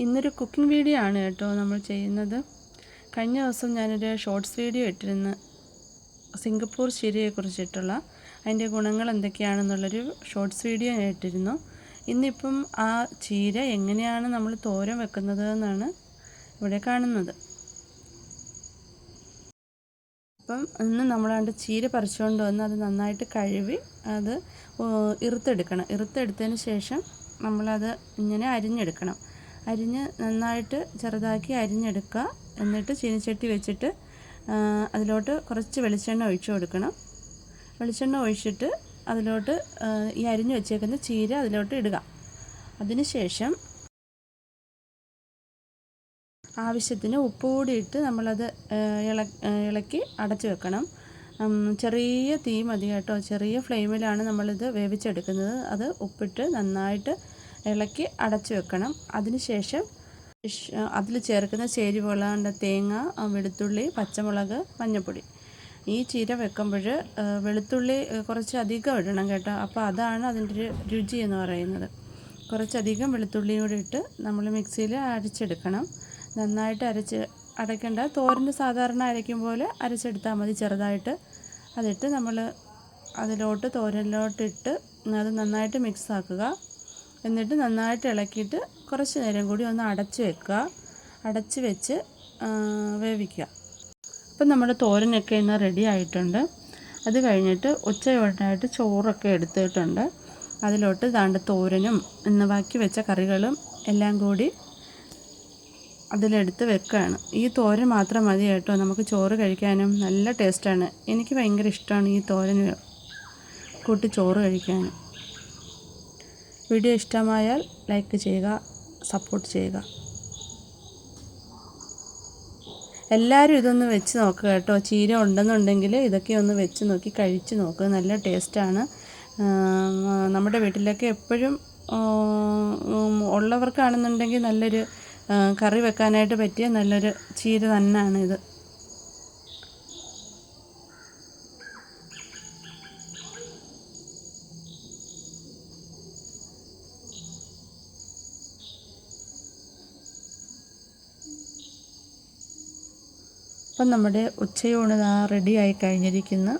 ഇന്നൊരു cooking video ആണ് കേട്ടോ നമ്മൾ ചെയ്യുന്നത്. കഴിഞ്ഞ ദിവസം ഞാനൊരു ഷോർട്സ് വീഡിയോ ഇട്ടിരുന്നു സിംഗപ്പൂർ ചീരയെക്കുറിച്ചിട്ടുള്ള അതിന്റെ ഗുണങ്ങൾ എന്തൊക്കെയാണെന്നുള്ളൊരു ഷോർട്സ് വീഡിയോ ഞാൻ ഇട്ടിരുന്നു. ഇന്നിപ്പം ആ ചീര എങ്ങനെയാണ് നമ്മൾ തോരൻ വെക്കുന്നത് എന്നാണ് ഇവിടെ കാണുന്നത്. അപ്പം ഇന്ന് നമ്മളാണ്ട് ചീര പറിച്ചുകൊണ്ട് വന്ന് അത് നന്നായിട്ട് കഴുകി അത് ഇറുത്തെടുക്കണം. ഇറുത്തെടുത്തതിന് ശേഷം നമ്മളത് ഇങ്ങനെ അരിഞ്ഞെടുക്കണം. അരിഞ്ഞ് നന്നായിട്ട് ചെറുതാക്കി അരിഞ്ഞെടുക്കുക. എന്നിട്ട് ചീനിച്ചട്ടി വെച്ചിട്ട് അതിലോട്ട് കുറച്ച് വെളിച്ചെണ്ണ ഒഴിച്ചു കൊടുക്കണം. വെളിച്ചെണ്ണ ഒഴിച്ചിട്ട് അതിലോട്ട് ഈ അരിഞ്ഞു വെച്ചേക്കുന്ന ചീര അതിലോട്ട് ഇടുക. അതിനുശേഷം ആവശ്യത്തിന് ഉപ്പ് കൂടി ഇട്ട് നമ്മളത് ഇള ഇളക്കി അടച്ചു വെക്കണം. ചെറിയ തീ മതി കേട്ടോ. ചെറിയ ഫ്ലെയിമിലാണ് നമ്മളിത് വേവിച്ചെടുക്കുന്നത്. അത് ഉപ്പിട്ട് നന്നായിട്ട് ഇളക്കി അടച്ചു വെക്കണം. അതിനുശേഷം അതിൽ ചേർക്കുന്ന ചേരുവകളാണ്ട് തേങ്ങ വെളുത്തുള്ളി പച്ചമുളക് മഞ്ഞൾപ്പൊടി ഈ ചീര വെക്കുമ്പോൾ വെളുത്തുള്ളി കുറച്ച് അധികം ഇടണം കേട്ടോ. അപ്പോൾ അതാണ് അതിന്റെ ഒരു രുചി എന്ന് പറയുന്നത്. കുറച്ചധികം വെളുത്തുള്ളിയും കൂടി ഇട്ട് നമ്മൾ മിക്സിയിൽ അരച്ചെടുക്കണം. നന്നായിട്ട് അരച്ച് അടയ്ക്കേണ്ട തോരന് സാധാരണ അരയ്ക്കും പോലെ അരച്ചെടുത്താൽ മതി. ചെറുതായിട്ട് അതിട്ട് നമ്മൾ അതിലോട്ട് തോരനിലോട്ടിട്ട് അത് നന്നായിട്ട് മിക്സ് ആക്കുക എന്നിട്ട് നന്നായിട്ട് ഇളക്കിയിട്ട് കുറച്ച് നേരം കൂടി ഒന്ന് അടച്ച് വെക്കുക. അടച്ച് വെച്ച് വേവിക്കുക. അപ്പം നമ്മുടെ തോരനൊക്കെ ഇന്ന് റെഡി ആയിട്ടുണ്ട്. അത് കഴിഞ്ഞിട്ട് ഉച്ചയോടായിട്ട് ചോറൊക്കെ എടുത്തിട്ടുണ്ട്. അതിലോട്ട് ദാണ്ട് തോരനും ഇന്ന് ബാക്കി വെച്ച കറികളും എല്ലാം കൂടി അതിലെടുത്ത് വെക്കുകയാണ്. ഈ തോരൻ മാത്രം മതി കേട്ടോ. നമുക്ക് ചോറ് കഴിക്കാനും നല്ല ടേസ്റ്റാണ് എനിക്ക് ഭയങ്കര ഇഷ്ടമാണ് ഈ തോരൻ കൂട്ടി ചോറ് കഴിക്കാനും. വീഡിയോ ഇഷ്ടമായാൽ ലൈക്ക് ചെയ്യുക സപ്പോർട്ട് ചെയ്യുക. എല്ലാവരും ഇതൊന്ന് വെച്ച് നോക്കുക കേട്ടോ. ചീര ഉണ്ടെന്നുണ്ടെങ്കിൽ ഇതൊക്കെ ഒന്ന് വെച്ച് നോക്കി കഴിച്ച് നോക്കുക നല്ല ടേസ്റ്റാണ് നമ്മുടെ വീട്ടിലൊക്കെ എപ്പോഴും ഉള്ളവർക്കാണെന്നുണ്ടെങ്കിൽ നല്ലൊരു കറി വെക്കാനായിട്ട് പറ്റിയ നല്ലൊരു ചീര തന്നെയാണ് ഇത് അപ്പം നമ്മുടെ ഉച്ചയൂണ് റെഡി ആയി കഴിഞ്ഞിരിക്കുന്നു.